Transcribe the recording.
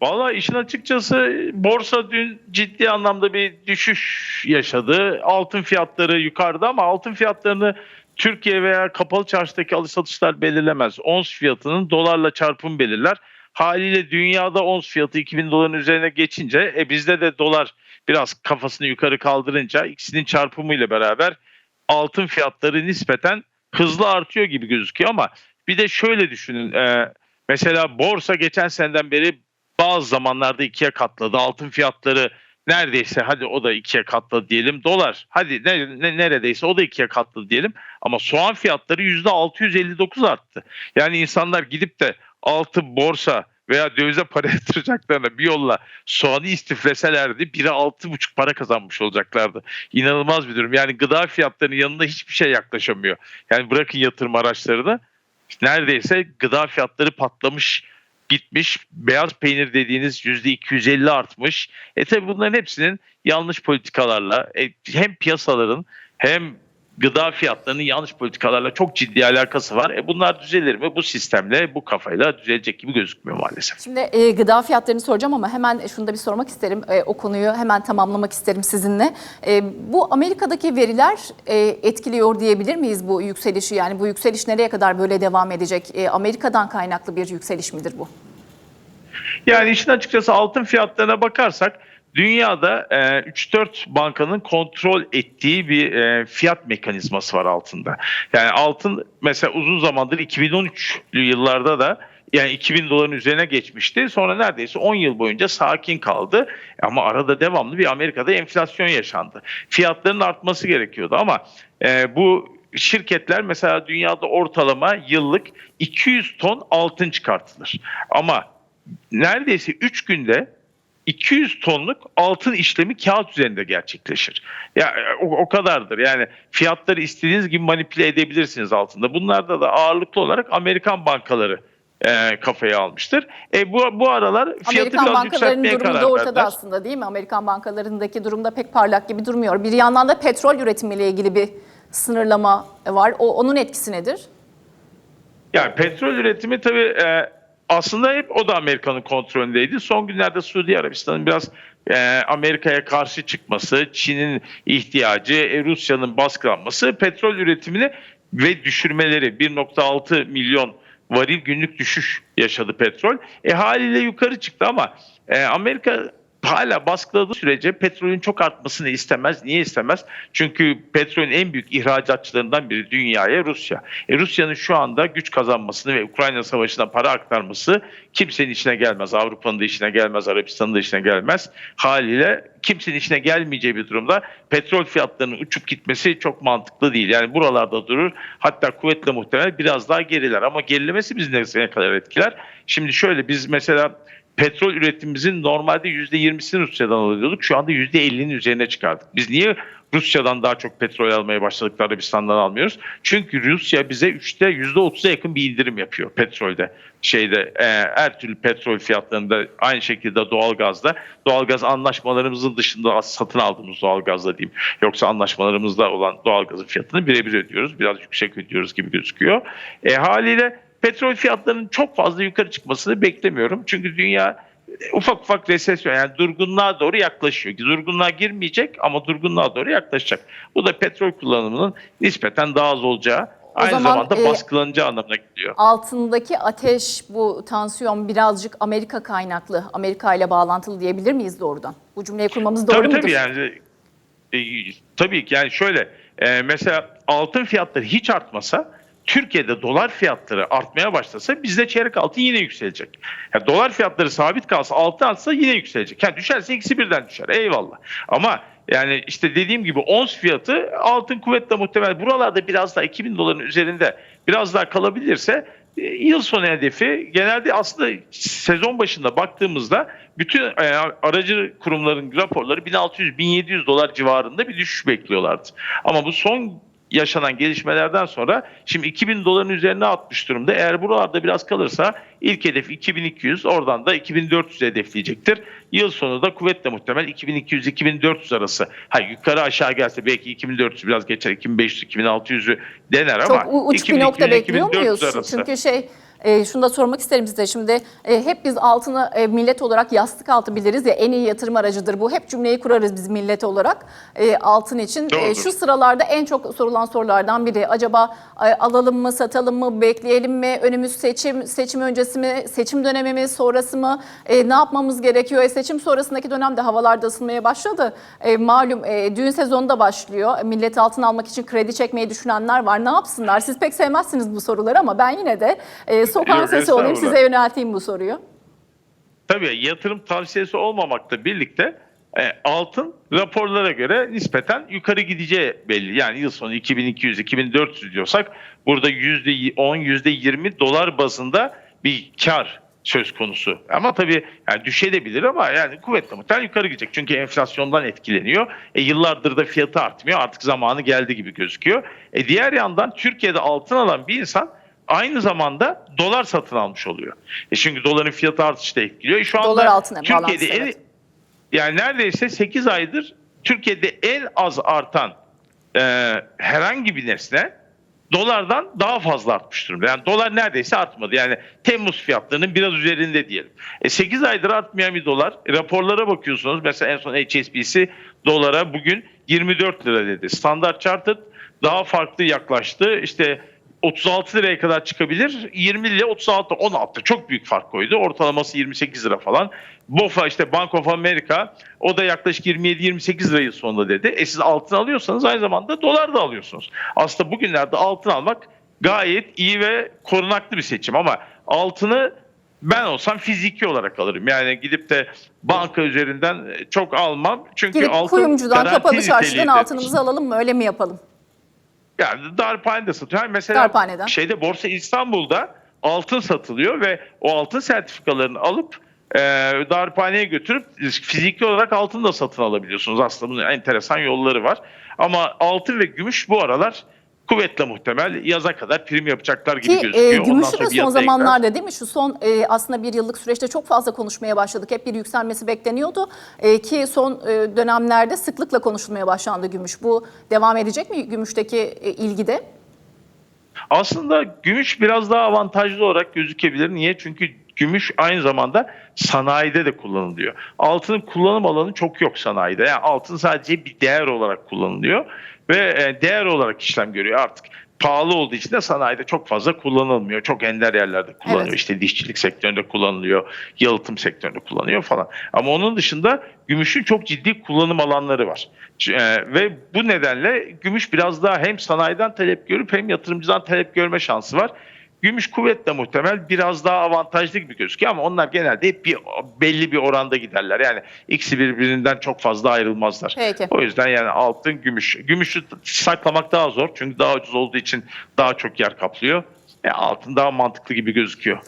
Valla işin açıkçası borsa dün ciddi anlamda bir düşüş yaşadı. Altın fiyatları yukarıda ama altın fiyatlarını Türkiye veya kapalı çarşıdaki alış satışlar belirlemez. Ons fiyatının dolarla çarpım belirler. Haliyle dünyada ons fiyatı 2000 doların üzerine geçince e bizde de dolar biraz kafasını yukarı kaldırınca ikisinin çarpımıyla beraber altın fiyatları nispeten hızlı artıyor gibi gözüküyor ama bir de şöyle düşünün. e, mesela borsa geçen seneden beri bazı zamanlarda ikiye katladı. Altın fiyatları neredeyse hadi o da ikiye katladı diyelim. Dolar hadi ne, ne- neredeyse o da ikiye katladı diyelim. Ama soğan fiyatları %659 arttı. Yani insanlar gidip de altın borsa veya dövize para yatıracaklarına bir yolla soğanı istifleselerdi biri altı buçuk para kazanmış olacaklardı. İnanılmaz bir durum. Yani gıda fiyatlarının yanında hiçbir şey yaklaşamıyor. Yani bırakın yatırım araçlarını neredeyse gıda fiyatları patlamış gitmiş. Beyaz peynir dediğiniz %250 artmış. E tabi bunların hepsinin yanlış politikalarla e, hem piyasaların hem gıda fiyatlarının yanlış politikalarla çok ciddi alakası var. E bunlar düzelir mi? Bu sistemle, bu kafayla düzelecek gibi gözükmüyor maalesef. Şimdi e, gıda fiyatlarını soracağım ama hemen şunu da bir sormak isterim. E, o konuyu hemen tamamlamak isterim sizinle. E, bu Amerika'daki veriler e, etkiliyor diyebilir miyiz bu yükselişi? Yani bu yükseliş nereye kadar böyle devam edecek? E, Amerika'dan kaynaklı bir yükseliş midir bu? Yani işin açıkçası altın fiyatlarına bakarsak dünyada e, 3-4 bankanın kontrol ettiği bir e, fiyat mekanizması var altında. Yani altın mesela uzun zamandır 2013'lü yıllarda da yani 2000 doların üzerine geçmişti. Sonra neredeyse 10 yıl boyunca sakin kaldı. Ama arada devamlı bir Amerika'da enflasyon yaşandı. Fiyatların artması gerekiyordu ama e, bu şirketler mesela dünyada ortalama yıllık 200 ton altın çıkartılır. Ama neredeyse 3 günde 200 tonluk altın işlemi kağıt üzerinde gerçekleşir. Ya e, o, o kadardır. Yani fiyatları istediğiniz gibi manipüle edebilirsiniz altında. Bunlarda da ağırlıklı olarak Amerikan bankaları e, kafaya almıştır. E bu bu aralar fiyatı Amerikan biraz bankalarının durumu karar da ortada verdiler. aslında değil mi? Amerikan bankalarındaki durumda pek parlak gibi durmuyor. Bir yandan da petrol üretimiyle ilgili bir sınırlama var. O, onun etkisi nedir? Yani petrol üretimi tabii e, aslında hep o da Amerika'nın kontrolündeydi. Son günlerde Suudi Arabistan'ın biraz e, Amerika'ya karşı çıkması, Çin'in ihtiyacı, e, Rusya'nın baskılanması petrol üretimini ve düşürmeleri 1.6 milyon varil günlük düşüş yaşadı petrol. E haliyle yukarı çıktı ama e, Amerika hala baskıladığı sürece petrolün çok artmasını istemez. Niye istemez? Çünkü petrolün en büyük ihracatçılarından biri dünyaya Rusya. E Rusya'nın şu anda güç kazanmasını ve Ukrayna Savaşı'na para aktarması kimsenin işine gelmez. Avrupa'nın da işine gelmez, Arabistan'ın da işine gelmez. Haliyle kimsenin işine gelmeyeceği bir durumda petrol fiyatlarının uçup gitmesi çok mantıklı değil. Yani buralarda durur. Hatta kuvvetle muhtemel biraz daha geriler. Ama gerilemesi bizi ne kadar etkiler? Şimdi şöyle biz mesela petrol üretimimizin normalde %20'sini Rusya'dan alıyorduk. Şu anda %50'nin üzerine çıkardık. Biz niye Rusya'dan daha çok petrol almaya başladık da Arabistan'dan almıyoruz? Çünkü Rusya bize 3'te %30'a yakın bir indirim yapıyor petrolde. Şeyde e, her türlü petrol fiyatlarında aynı şekilde doğalgazda. Doğalgaz anlaşmalarımızın dışında satın aldığımız doğalgazda diyeyim. Yoksa anlaşmalarımızda olan doğalgazın fiyatını birebir ödüyoruz. Biraz yüksek ödüyoruz gibi gözüküyor. E, haliyle petrol fiyatlarının çok fazla yukarı çıkmasını beklemiyorum. Çünkü dünya ufak ufak resesyon yani durgunluğa doğru yaklaşıyor. Durgunluğa girmeyecek ama durgunluğa doğru yaklaşacak. Bu da petrol kullanımının nispeten daha az olacağı aynı zaman, zamanda e, baskılanacağı anlamına geliyor. Altındaki ateş, bu tansiyon birazcık Amerika kaynaklı, Amerika ile bağlantılı diyebilir miyiz doğrudan? Bu cümleyi kurmamız doğru tabii mudur? tabii yani e, tabii ki yani şöyle e, mesela altın fiyatları hiç artmasa Türkiye'de dolar fiyatları artmaya başlasa bizde çeyrek altın yine yükselecek. Yani dolar fiyatları sabit kalsa altın artsa yine yükselecek. Yani düşerse ikisi birden düşer eyvallah. Ama yani işte dediğim gibi ons fiyatı altın kuvvetle muhtemel buralarda biraz daha 2000 doların üzerinde biraz daha kalabilirse e, yıl sonu hedefi genelde aslında sezon başında baktığımızda bütün e, aracı kurumların raporları 1600-1700 dolar civarında bir düşüş bekliyorlardı. Ama bu son yaşanan gelişmelerden sonra şimdi 2000 doların üzerine atmış durumda. Eğer buralarda biraz kalırsa ilk hedef 2200 oradan da 2400 hedefleyecektir. Yıl sonu da kuvvetle muhtemel 2200-2400 arası. Ha yukarı aşağı gelse belki 2400 biraz geçer 2500-2600'ü dener ama Çok uç bir nokta 2200-2400 bekliyor muyuz? arası. Çünkü şey E, şunu da sormak isterim size. Şimdi e, hep biz altını e, millet olarak yastık altı biliriz ya en iyi yatırım aracıdır bu. Hep cümleyi kurarız biz millet olarak e, altın için. E, şu sıralarda en çok sorulan sorulardan biri acaba e, alalım mı, satalım mı, bekleyelim mi, önümüz seçim, seçim öncesi mi, seçim dönemi mi, sonrası mı, E, ne yapmamız gerekiyor? E, seçim sonrasındaki dönemde havalar da ısınmaya başladı. E, malum e, düğün sezonu da başlıyor. Millet altın almak için kredi çekmeyi düşünenler var. Ne yapsınlar? Siz pek sevmezsiniz bu soruları ama ben yine de e, sokağın Yok, sesi olayım size yönelteyim bu soruyu. Tabii yatırım tavsiyesi olmamakla birlikte e, altın raporlara göre nispeten yukarı gideceği belli. Yani yıl sonu 2200-2400 diyorsak burada %10, %20 dolar bazında bir kar söz konusu. Ama tabii yani düşebilir ama yani kuvvetle muhtemelen yukarı gidecek. Çünkü enflasyondan etkileniyor. E, yıllardır da fiyatı artmıyor. Artık zamanı geldi gibi gözüküyor. E, diğer yandan Türkiye'de altın alan bir insan aynı zamanda dolar satın almış oluyor. E çünkü doların fiyatı artışı da etkiliyor. E şu anda Dolar altına Türkiye'de en- evet. yani neredeyse 8 aydır Türkiye'de en az artan e, herhangi bir nesne dolardan daha fazla artmış durumda. Yani dolar neredeyse artmadı. Yani Temmuz fiyatlarının biraz üzerinde diyelim. E 8 aydır artmayan bir dolar. E, raporlara bakıyorsunuz. Mesela en son HSBC dolara bugün 24 lira dedi. Standard Chartered daha farklı yaklaştı. İşte 36 liraya kadar çıkabilir. 20 ile 36, 16 çok büyük fark koydu. Ortalaması 28 lira falan. BOFA işte Bank of America o da yaklaşık 27-28 lirayı sonunda dedi. E siz altın alıyorsanız aynı zamanda dolar da alıyorsunuz. Aslında bugünlerde altın almak gayet iyi ve korunaklı bir seçim ama altını ben olsam fiziki olarak alırım. Yani gidip de banka üzerinden çok almam. Çünkü Gidip altın kuyumcudan, kapalı çarşıdan altınımızı alalım mı? Öyle mi yapalım? Yani darphanede satıyor. Yani mesela Darphaneden. şeyde Borsa İstanbul'da altın satılıyor ve o altın sertifikalarını alıp e, darphaneye götürüp fiziki olarak altın da satın alabiliyorsunuz. Aslında bunun enteresan yolları var. Ama altın ve gümüş bu aralar kuvvetle muhtemel yaza kadar prim yapacaklar gibi Ki gözüküyor. e, gümüşü de son yatay ekler. zamanlarda değil mi? Şu son e, aslında bir yıllık süreçte çok fazla konuşmaya başladık. Hep bir yükselmesi bekleniyordu. E, ki son e, dönemlerde sıklıkla konuşulmaya başlandı gümüş. Bu devam edecek mi gümüşteki e, ilgide? Aslında gümüş biraz daha avantajlı olarak gözükebilir. Niye? Çünkü gümüş aynı zamanda sanayide de kullanılıyor. Altının kullanım alanı çok yok sanayide. Yani altın sadece bir değer olarak kullanılıyor ve e, değer olarak işlem görüyor artık. Pahalı olduğu için de sanayide çok fazla kullanılmıyor. Çok ender yerlerde kullanılıyor. Evet. İşte dişçilik sektöründe kullanılıyor, yalıtım sektöründe kullanılıyor falan. Ama onun dışında gümüşün çok ciddi kullanım alanları var. Ç- e, ve bu nedenle gümüş biraz daha hem sanayiden talep görüp hem yatırımcıdan talep görme şansı var. Gümüş kuvvetle muhtemel biraz daha avantajlı gibi gözüküyor ama onlar genelde hep bir belli bir oranda giderler. Yani ikisi birbirinden çok fazla ayrılmazlar. Peki. O yüzden yani altın, gümüş. Gümüşü saklamak daha zor çünkü daha ucuz olduğu için daha çok yer kaplıyor. E, altın daha mantıklı gibi gözüküyor.